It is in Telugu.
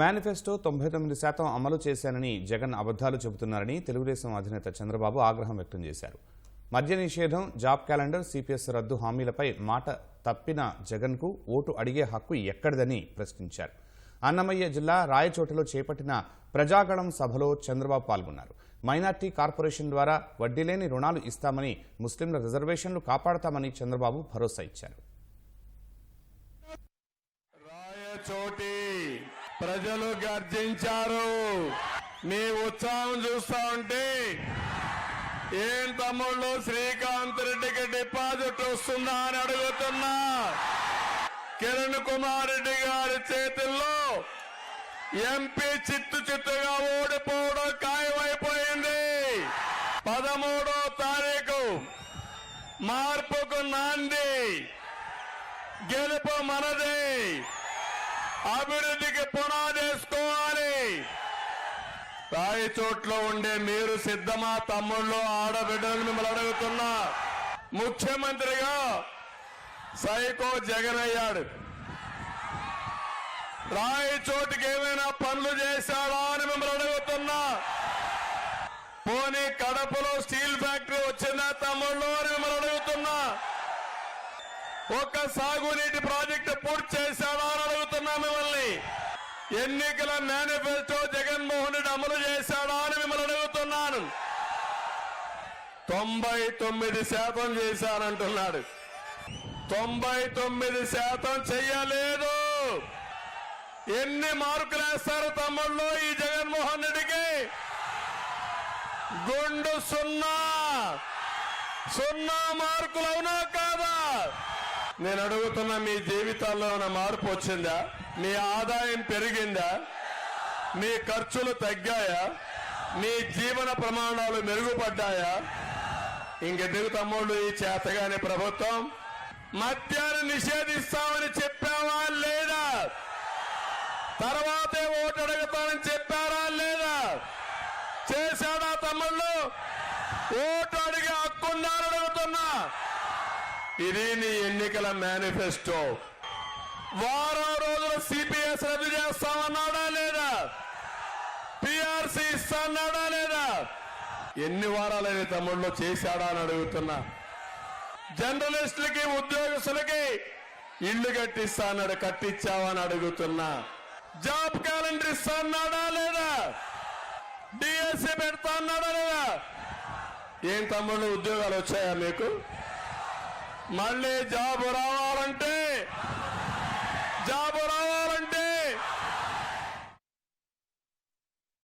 మేనిఫెస్టో తొంభై తొమ్మిది శాతం అమలు చేశానని జగన్ అబద్ధాలు చెబుతున్నారని తెలుగుదేశం అధినేత చంద్రబాబు ఆగ్రహం వ్యక్తం చేశారు. మద్య నిషేధం జాబ్ క్యాలెండర్ సిపిఎస్ రద్దు హామీలపై మాట తప్పిన జగన్కు ఓటు అడిగే హక్కు ఎక్కడిదని ప్రశ్నించారు. అన్నమయ్య జిల్లా రాయచోటలో చేపట్టిన ప్రజాగణం సభలో చంద్రబాబు పాల్గొన్నారు. మైనార్టీ కార్పొరేషన్ ద్వారా వడ్డీలేని రుణాలు ఇస్తామని ముస్లింల రిజర్వేషన్లు కాపాడతామని చంద్రబాబు భరోసా ఇచ్చారు. రాయచోటి ప్రజలు గర్జించారు. మీ ఉత్సాహం చూస్తా ఉంటే ఏం తమ్ముళ్ళు శ్రీకాంత్ రెడ్డికి డిపాజిట్ వస్తుందా అని అడుగుతున్నా. కిరణ్ కుమార్ రెడ్డి గారి చేతుల్లో ఎంపీ చిత్తు చిత్తుగా ఓడిపోవడం ఖాయమైపోయింది. పదమూడో తారీఖు మార్పుకు నాంది. గెలుపు మనదే. అభివృద్ధికి పునాదేసుకోవాలి రాయి చోట్ల ఉండే మీరు సిద్ధమా తమ్ముళ్ళు ఆడబిడ్డలు మిమ్మల్ని అడుగుతున్నా. ముఖ్యమంత్రిగా సైకో జగన్ అయ్యాడు. రాయి చోటుకి ఏమైనా పనులు చేశాడా అని మిమ్మల్ని అడుగుతున్నా. పోనీ కడపలో స్టీల్ ఫ్యాక్టరీ వచ్చిందా తమ్ముళ్ళు అని మిమ్మల్ని అడుగుతున్నా. ఒక్క సాగునీటి ప్రాజెక్టు పూర్తి చేశాడా అని అడుగుతున్నా మిమ్మల్ని. ఎన్నికల మేనిఫెస్టో జగన్మోహన్ రెడ్డి అమలు చేశాడా అని మిమ్మల్ని అడుగుతున్నాను. తొంభై తొమ్మిది శాతం చేశానంటున్నాడు. తొంభై తొమ్మిది శాతం చెయ్యలేదు. ఎన్ని మార్కులు వేస్తారు తమ్ముళ్ళు ఈ జగన్మోహన్ రెడ్డికి? గుండు సున్నా. సున్నా మార్కులు అవునాక నేను అడుగుతున్న మీ జీవితాల్లో మార్పు వచ్చిందా? మీ ఆదాయం పెరిగిందా? మీ ఖర్చులు తగ్గాయా? మీ జీవన ప్రమాణాలు మెరుగుపడ్డాయా? ఇంకెందుకు తమ్ముళ్ళు ఈ చేతగాని ప్రభుత్వం? మద్యాన్ని నిషేధిస్తామని చెప్పావా లేదా? తర్వాతే ఓటు అడుగుతామని చెప్పారా లేదా? చేశాడా తమ్ముళ్ళు? ఓటు అడిగే హక్కున్నారు ఇది నీ ఎన్నికల మేనిఫెస్టో. వారం రోజులు సిపిఎస్ రద్దు చేస్తామన్నాడా లేదా? పిఆర్సీ ఇస్తాడా లేదా? ఎన్ని వారాలని తమ్ముళ్ళు చేశాడా అని అడుగుతున్నా. జర్నలిస్టులకి ఉద్యోగస్తులకి ఇల్లు కట్టిస్తా అన్నాడు అని అడుగుతున్నా. జాబ్ క్యాలెండర్ ఇస్తా అన్నాడా లేదా? డిఎస్సి పెడతా అన్నాడా లేదా? ఏం తమ్ముళ్ళు ఉద్యోగాలు వచ్చాయా మీకు? మళ్ళీ జాబు రావాలంటే